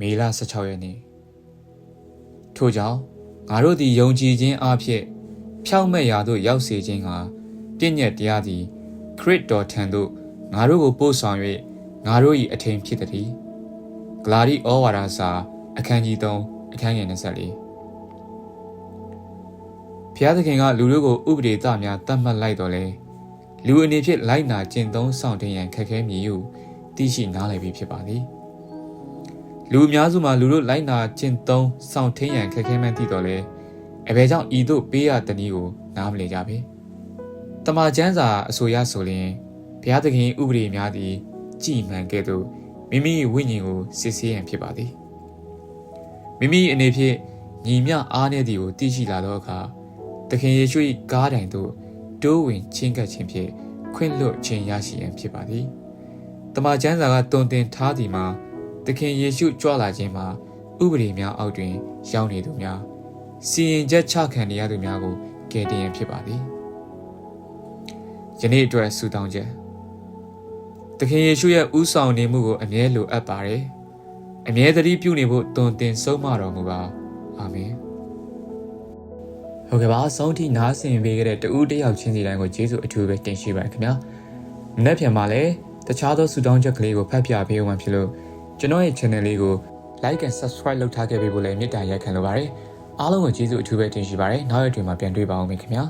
မေလ16ရက်နေ့ထို့ကြောင့်ငါတို့သည်ယုံကြည်ခြင်းအဖြစ်ဖြောင့်မတ်ရာသို့ရောက်စေခြင်းကပြည့်ညက်တရားသည် ခရစ်တော်ထံသို့ငါတို့ကိုပို့ဆောင်၍ငါတို့၏အထင်ဖြစ်သည်ဂလာတိဩဝါဒစာ အခန်းကြီး3အခန်းငယ်24ဘုရားသခင်ကလူတို့ကိုဥပဒေသားများတတ်မှတ်လိုက်တော်လဲလူအနေဖြင့်လိုက်နာကျင့်သုံးဆောင်တင်ရန်ခက်ခဲမည်ဟုသိရှိနားလည်ပြီးဖြစ်ပါသည် လူအများစုမှာလူတို့လိုက်နာကျင့်သုံးဆောင်ထင်းရန်ခက်ခဲမှန်းသိတော်လဲအဘယ်ကြောင့်ဤသို့ပေးရတနည်းကိုနားမလည်ကြပေတမန်ကျမ်းစာအဆိုရဆိုရင်ဘုရားသခင်ဥပဒေများသည်ကြည်မှန်ကဲ့သို့မိမိဝိညာဉ်ကိုစစ်ဆေးရန်ဖြစ်ပါသည်မိမိအနေဖြင့်ညီမျှအားနည်းသည်ကိုသိရှိလာသောအခါသခင်ယေရှု၏ကားတိုင်သို့တိုးဝင်ချင်းကပ်ခြင်းဖြင့်ခွင့်လွှတ်ခြင်းရရှိရန်ဖြစ်ပါသည်တမန်ကျမ်းစာကတုံတင်ထားသည်မှာ သခင်ယေရှုကြွလာခြင်းမှာဥပဒေများအောက်တွင် ရောက်နေသူများစီရင်ချက်ချခံနေရသူများကိုကယ်တင်ရန်ဖြစ်ပါသည်ယနေ့အတွက်ဆုတောင်းချက်သခင်ယေရှုရဲ့ဥဆောင်နေမှုကိုအမြဲလိုအပ်ပါတယ်အမြဲတည်းပြုနေဖို့တုံတင်ဆုံးမတော်မူပါအာမင်ဟုတ်ကဲ့ပါအဆုံးထိနားဆင်ပေးခဲ့တဲ့တဦးတစ်ယောက်ချင်းစီတိုင်းကိုကျေးဇူးအထူးပဲတင်ရှိပါတယ်ခင်ဗျာမနေ့ပြန်မှာလည်းတခြားသောဆုတောင်းချက်ကလေးကိုဖတ်ပြပေးဦးမှာဖြစ်လို့ ကျွန်တော်ရဲ့ channel လေးကို like and subscribe လုပ်ထားခဲ့ပေးဖို့လည်းမေတ္တာရက်ခံလိုပါတယ်အားလုံးကိုကျေးဇူးအထူးပဲတင်ရှိပါတယ်နောက်ရက်တွေမှာပြန်တွေ့ပါအောင်ခင်ဗျာ